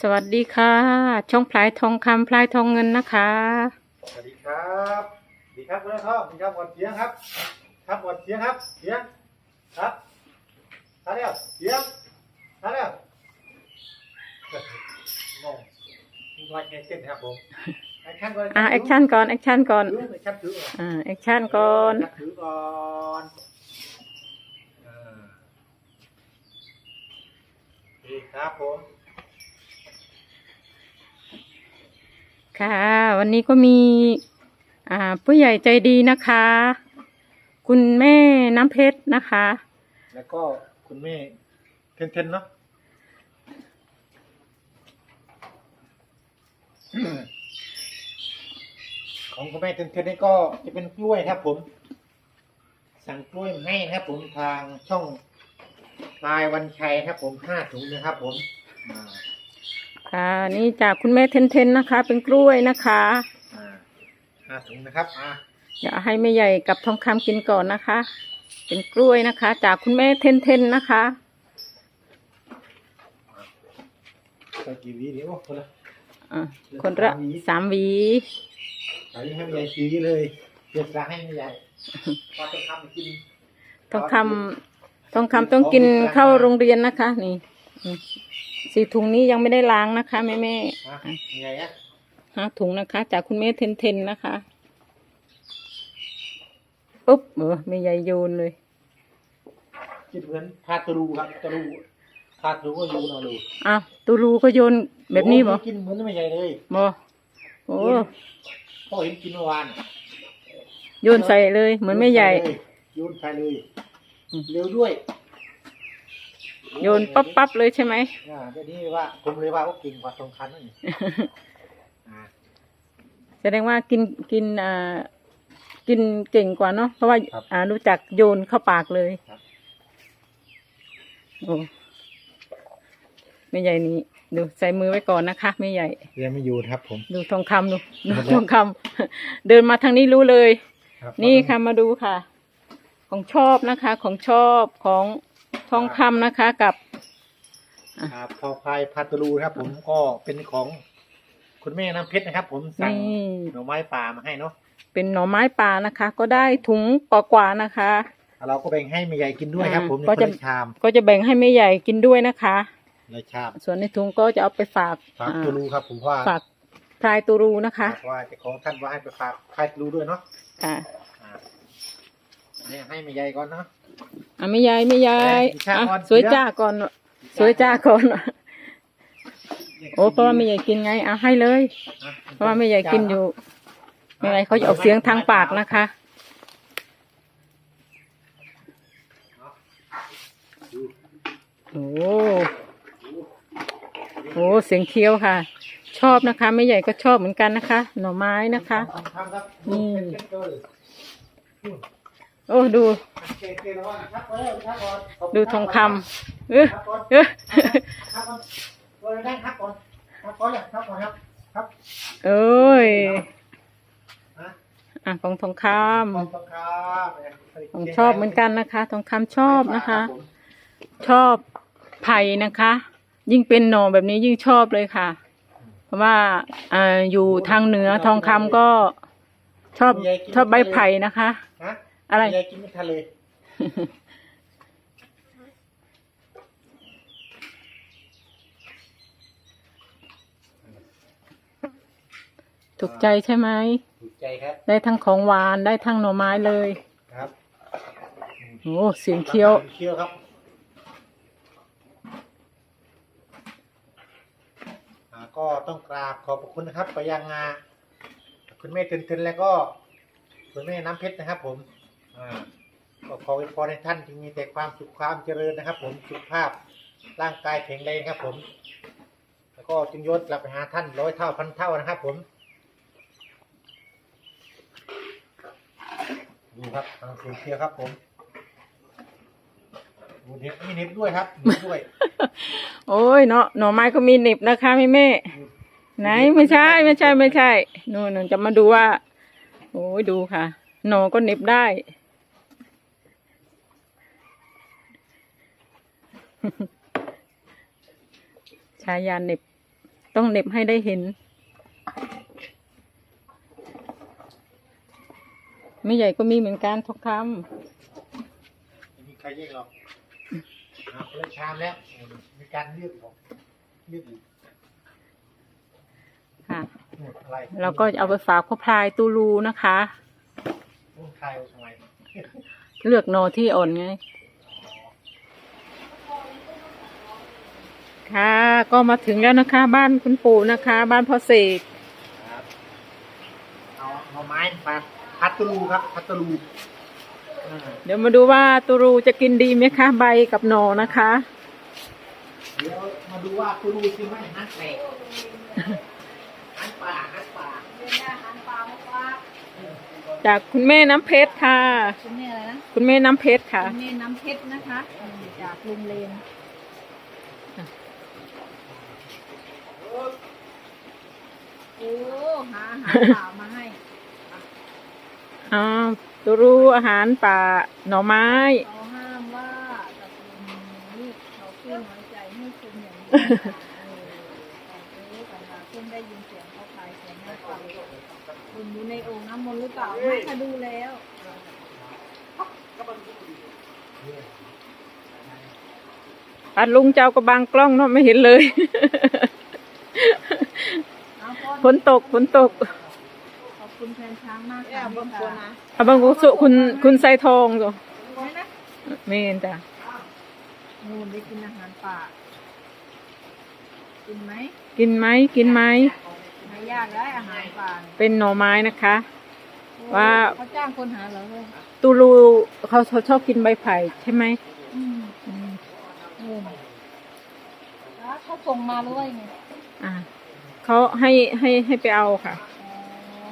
สวัสดีค่ะ ช่องพลายทองคำพลายทองเงินนะคะ สวัสดีครับสวัสดีครับคุณพ่อสวัสดีครับหมดเสียงครับ ครับหมดเสียงครับเสียงครับทันแล้วเสียงทันแล้วมองมีรอยแอคชั่นครับผมแอคชั่นก่อนอ่าแอคชั่นก่อนแอคชั่นก่อนอแอคชั่นก่อนอ่าแอคชั่นก่อนถือก่อนดีครับผม ค่ะ วันนี้ก็มีอ่าผู้ใหญ่ใจดีนะคะ คุณแม่น้ำเพชรนะคะ แล้วก็คุณแม่เทนเทนเนาะของคุณแม่เทนเทนนี่ก็จะเป็นกล้วยครับ ผม สั่งกล้วยมาให้ครับ ผมทางช่องลายวันชัยครับ ผมห้าถุงนะครับ ผมอ่า ค่ะนี่จากคุณแม่เทนเทนนะคะ เป็นกล้วยนะคะอ่าห้าถุงนะครับอ่าเดี๋ยวให้แม่ใหญ่กับทองคำกินก่อนนะคะ เป็นกล้วยนะคะ จากคุณแม่เทนเทนนะคะใส่กี่หวีเดี๋ยวคนละอ่าคนละสามหวีใส่ให้แม่ใหญ่สีเลยเดี๋ยวจะให้แม่ใหญ่พอจะทำกินทองคำทองคำต้องกินเข้าโรงเรียนนะคะ นี่อืม สี่ถุงนี้ยังไม่ได้ล้างนะคะแม่แม่ฮะยังไงอะห้าถุงนะคะ จากคุณแม่เทนเทนนะคะปุ๊บเออแม่ใหญ่โยนเลยคิดเหมือนพาตรูครับตรูพาตรูก็ยูนเอาเลยอ้าวตูรูก็โยนแบบนี้บ่โอ้ยกินเหมือนไม่ใหญ่เลยบ่โอ้พ่อเห็นกินเมื่อวานโยนใส่เลย เหมือนแม่ใหญ่โยนใส่เลยอืมเร็วด้วย โยนปั๊บปั๊บเลยใช่ไหมอ่าเดี๋ยวนี้ว่าผมเลยว่าเขาเก่งกว่าทองคันนั่นอ่าแสดงว่ากินกินอ่ากินเก่งกว่าเนาะเพราะว่าครับ อ่ารู้จักโยนเข้าปากเลยครับโอ้แม่ใหญ่นี่ดูใส่มือไว้ก่อนนะคะแม่ใหญ่เรียนไม่อยู่ครับผม ดูทองคำดูดูหมดแล้วทองคำ เดินมาทางนี้รู้เลย รับนี่ค่ะมาดูค่ะ ของชอบนะคะ ของชอบของ ทองคำนะคะกับอ่าพอพายพาตรูครับ ผมก็เป็นของคุณแม่น้ำเพชรนะครับ ผมสั่งนี่ หน่อไม้ป่ามาให้เนาะเป็นหน่อไม้ป่านะคะ ก็ได้ถุงกว่าๆนะคะเราก็แบ่งให้แม่ใหญ่กินด้วยครับ ผมก็ในคนจะ ละชามก็จะแบ่งให้แม่ใหญ่กินด้วยนะคะในชามส่วนในถุงก็จะเอาไปฝากฝากอ่าตรูครับ ผมว่าฝากพลายตูรูนะคะ ฝากว่าเจะของท่านว่าให้ไปฝากพายตรูด้วยเนาะค่ะอ่า เนี่ยให้แม่ใหญ่ก่อนเนาะ อะแม่ใหญ่แม่ใหญ่กินข้าวอะก่อนสวยจ้าก่อน สวยจ้าก่อน โอ้เพราะว่าแม่ใหญ่กินไงเอาให้เลยอะเพราะว่าแม่ใหญ่กินอยู่แม่ใหญ่เขาจะออกเสียงทางปากนะคะดูโอ้โหเสียงเคี้ยวค่ะ ชอบนะคะแม่ใหญ่ก็ชอบเหมือนกันนะคะ หน่อไม้นะคะทองคำครับนี่เป็นเช่นเคย โอ้ดูเกเกแล้วว่าครับเออครับก่อนขบคุณดูครับทองคำเออครับก่อนเออครับก่อนโอ้ยได้ครับก่อนครับก่อนเลยครับก่อนครับครับเอ้ยนะอะของทองคขอบคุณครับำของชอบเหมือนกันนะคะ ทองคำชอบนะคะผมชอบไผ่นะคะ ยิ่งเป็นหน่อแบบนี้ยิ่งชอบเลยค่ะ เพราะว่าอ่าอยู่ทางเหนือทองคำก็ชอบชอบใบไผ่นะคะฮะ อะไร ยายกินไม่ทันเลยถูกใจใช่ไหม ถูกใจครับ ได้ทั้งของหวานได้ทั้งหน่อไม้เลย ครับโอ้เสียงเคี้ยว เคี้ยวครับอ่าก็ต้องกราบขอบพระคุณนะครับไปยังงาคุณแม่เทนๆแล้วก็ คุณแม่น้ำเพชรนะครับผม อ่าก็ขออวยพรให้ท่านจงมีแต่ความสุขความเจริญนะครับ ผมสุขภาพร่างกายแข็งแรงครับ ผม แล้วก็จึงยศกลับไปหาท่านร้อยเท่าพันเท่านะครับ ผม ดูครับทางสูงเชียร์ครับ ผมดูเน็บมีเน็บด้วยครับเน็บด้วยโอ้ยเนาะหน่อไม้ก็มีหนิบนะคะแม่แม่ไหนไม่ใช่ไม่ใช่ไม่ใช่นู่นนู่นจะมาดูว่า โอ้ยดูค่ะ หน่อก็หนิบได้ ชายาเหน็บ ต้องเหน็บให้ได้เห็น ไม่ใหญ่ก็มีเหมือนกันทองคไม่มีใครแยกหรอกอ่าคนละชามแล้วโอ้โหมีการเลือกของเลือกอีกำค่ะหมดอะไรเราก็จะเอาไปฝากพ่อพลายตูรูนะคะต้องคลายเอาทำไมเลือกโนที่อ่อนไง ค่ะ ก็มาถึงแล้วนะคะ บ้านคุณปู่นะคะ บ้านพ่อเสกครับเอาเอาไม้มาพัดตะลูครับ พัดตะลูอ่าเดี๋ยวมาดูว่าตูรูจะกินดีไหมคะ ใบกับหนอนะคะ เดี๋ยวมาดูว่าตะลูจริงไหมฮันแตกฮันป่าฮันป่าจากคุณแม่น้ำเพชรค่ะ คุณแม่อะไรนะคุณแม่น้ำเพชรค่ะ คุณแม่น้ำเพชรนะคะอืมจากลุงเลน โอ้หาอาหารป่ามาให้อ่าตูรูอาหารป่าหน่อไม้ เขาห้ามว่าตระกูลนี้เขาขี้น้อยใจให้คุณอย่างนี้เออแต่รู้กันว่าคุณได้ยินเสียงเขาพายเสียงหน้าฟังคุณอยู่ในโอ่งน้ำมนต์หรือเปล่าไม่ค่ะดูแล้วปัดลุงเจ้าก็บางกล้องเนาะไม่เห็นเลยเอาพ่อ ฝนตกฝนตก ขอบคุณแฟนช้างมากค่ะบางคนนะอาบังกุสุคุณคุณไซทองจ้ะไม่นะเมนจ้ะนูนได้กินอาหารป่า กินไหมกินไหมกินไหมไม่ยากได้อาหารป่าเนี่ยเป็นหน่อไม้นะคะ ว่าเขาจ้างคนหาเหรอเลยตูรูเขาเขาชอบกินใบไผ่ใช่ไหมอืมอืมนูนแล้วเขาส่งมาหรือว่ายังไงอ่า เขาให้ให้ให้ไปเอาค่ะอ๋อ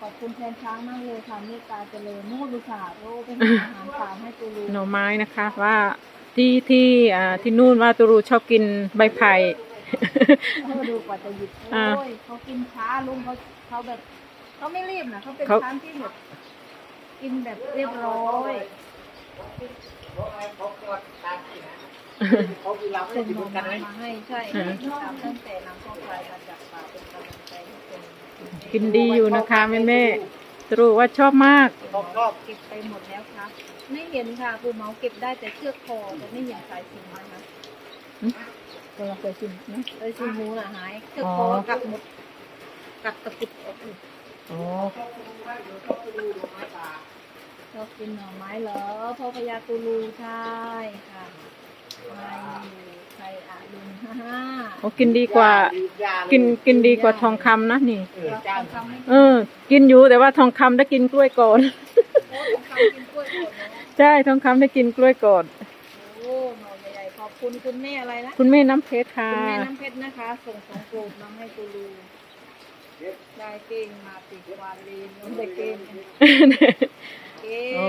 ขอบคุณแทนช้างมากเลยค่ะเมตตาเจริญนู่นดูค่ะโอ้เป็นอาหารป่าให้ตูรูหน่อไม้นะคะว่าที่ที่อ่าที่นู่นว่าตูรูชอบกินใบไผ่เออดูกว่าจะหยิบอ่าโอ้ยเขากินช้าลุงเขาเขาแบบเขาไม่รีบนะเขาเป็นเขาช้างที่แบบกินแบบเรียบร้อย เขาคือเราไม่ส่ได้งอยู่หกัน่อนไหมไม้มาให้ใช่อืมตามตั้งแต่นำข้าวไฟมาจากป่าเป็นกำลังใจให้เป็นกินดีอยู่นะคะแม่แม่ตูรูว่าชอบมากชอบชอบเก็บไปหมดแล้วครับไม่เห็นค่ะปูเมาเก็บได้แต่เชือกคอแต่ไม่เห็นสายสิญจนนะคะตัวเราเคยกินนะเลยสิหูน่ะหายเชือกคอกัดหมดกัดตะกุดออกอีกอ๋อชอบกินหน่อไม้เหรอพ่อพญาตูรูใช่ค่ะ โอ้กินดีกว่า กินกินดีกว่าทองคำนะนี่ เออจ้างทำให้เออ กินอยู่แต่ว่าทองคำได้กินกล้วยก่อน โอ้ทำกินกล้วยก่อนนะใช่ทองคำได้กินกล้วยก่อนโอ้หน่อใหญ่ๆขอบคุณคุณแม่อะไรนะ คุณแม่น้ำเพชรค่ะคุณแม่น้ำเพชรนะคะ ส่งของโปรดมาให้ตูรูได้เก่งมาติดวาลีนน้องได้เก่งเก่งโอ้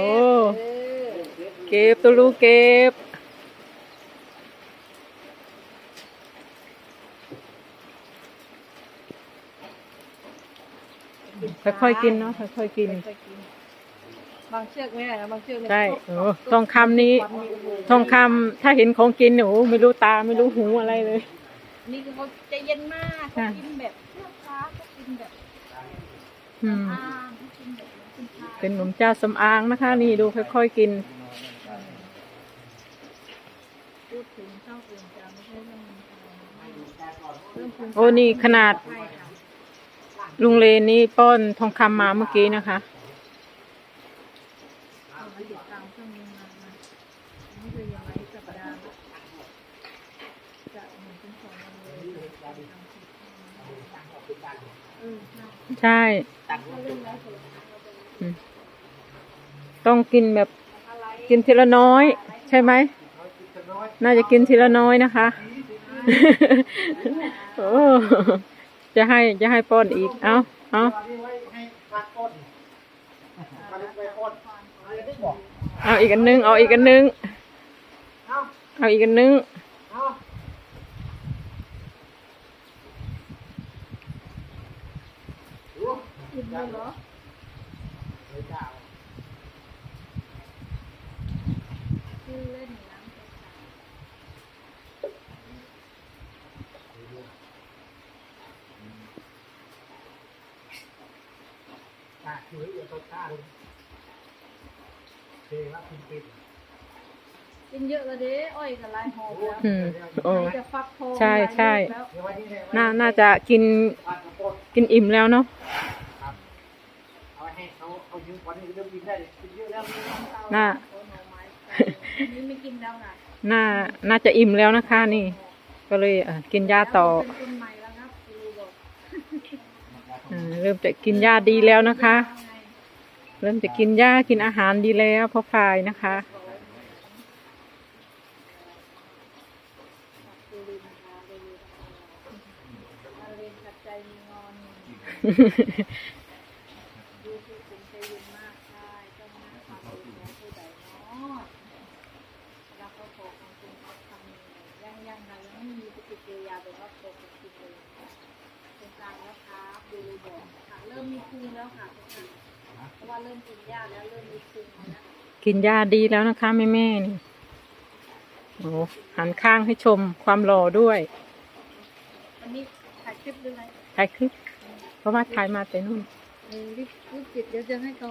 เออ เก็บตูรูเก็บ ค่อยๆกินเนาะค่อยๆกิน ค่อยๆกิน บางเชือกไม่ได้นะบางเชือกเนี่ยใช่ก็โอ้ทองคำนี้วันนี้โโหทองคำถ้าเห็นของกินหนูไม่รู้ตาไม่รู้หูอะไรเลย นี่คือเขาใจเย็นมากเขาค่ะกินแบบเชือกฟ้าเขากินแบบอืม อ่าเขากินแบบกินชาเป็นหนุ่มเจ้าสำอางนะคะ นี่ดูค่อยๆกิน พูดถึงช่องอื่นจะไม่ใช่เรื่องมันเรื่องคุณโอ้นี่ขนาด ใช่ค่ะ ลุงเลนนี่ป้อนทองคำมาเมื่อกี้นะคะ ใช่ ต้องกินแบบกินทีละน้อย ใช่ไหม น่าจะกินทีละน้อยนะคะ โอ้ จะให้จะให้ป้อนอีก เอาเอาตอนนี้ไว้ให้พักก้นนเอาอีกเอาอีกอันนึง เอาอีกอันนึง เอาเอาอีกอันนึงเอาดู กินเลยเหรอ เดี๋ยวจะเอา ชื่อเล่นน้ำเพชร อยู่ที่ตัวตาเพลงละพิมพ์เป็นกินเยอะเลยเด้อ้อยกับลายหอบแล้วอืมโอ้ไหนจะฟักทองใช่ใช่แล้วเดี๋ยววันนี้เนี่ยน่าน่าจะกินผัดข้าวโพดกินอิ่มแล้วเนาะครับเอาให้เขาเขายืมวันนี้เริ่มกินได้เลยกินเยอะแล้ว น่าโอ้หน่อไม้อันนี้ไม่กินแล้วนะน่าน่าจะอิ่มแล้วนะคะนี่ ก็เลยเอ่อกินยาต่อเป็นคนใหม่แล้วครับครูบอก อ่า เริ่มจะกินยาดีแล้วนะคะ เริ่มจะกินหญ้ากินอาหารดีแล้วพ่อพายนะคะดูดีนะคะดูดีนะคะเรียนกับใจมีงอนมากต้องน่าความดุเดือดดีน้อยแล้วก็ขอความดุเดือดยังยังนะยังไม่มีปฏิกิริยาแบบว่าปกติเลย เป็นกลางแล้วครับดูบอกค่ะเริ่มมีพุงแล้วค่ะทุกท่านเพราะว่าเริ่มกินยาแล้วเริ่มมีพุงแล้วกินยาดีแล้วนะคะแม่แม่ๆนี่โอ้หันข้างให้ชมความหล่อด้วยวันนี้ถ่ายคลิปด้วยไหมถ่ายคลิปเพราะว่าถ่ายมาแต่นู่นเออรีบรีบจิตเดี๋ยวจะให้โต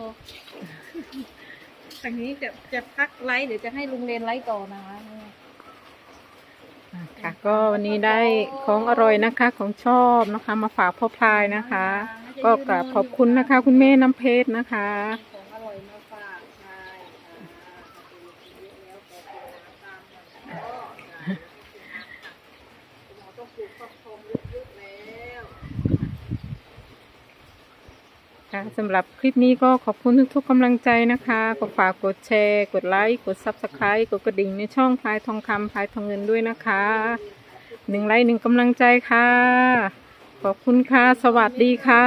ทางนี้จะจะพักไลฟ์เดี๋ยวจะให้ลุงเรนไลฟ์ต่อนะคะอะ ค่ะ ก็วันนี้ได้ของอร่อยนะคะของชอบนะคะ มาฝากพ่อพลายนะคะ ก็กราบขอบคุณนะคะ คุณแม่น้ำเพชรนะคะ ของอร่อยมาฝากใช่ค่ะขอบคุณเยอะแล้วขอบคุณน้ำตามหน่อยก็คุณหมอต้องปลูกฟักทองเยอะๆแล้ว ค่ะสำหรับคลิปนี้ก็ขอบคุณทุกๆกำลังใจนะคะก็ฝากกดแชร์ กดไลค์ กด Subscribe กดกระดิ่งในช่องพลายทองคำพลายทองเงินด้วยนะคะหนึ่งไลค์หนึ่งกำลังใจค่ะ ขอบคุณค่ะ สวัสดีค่ะ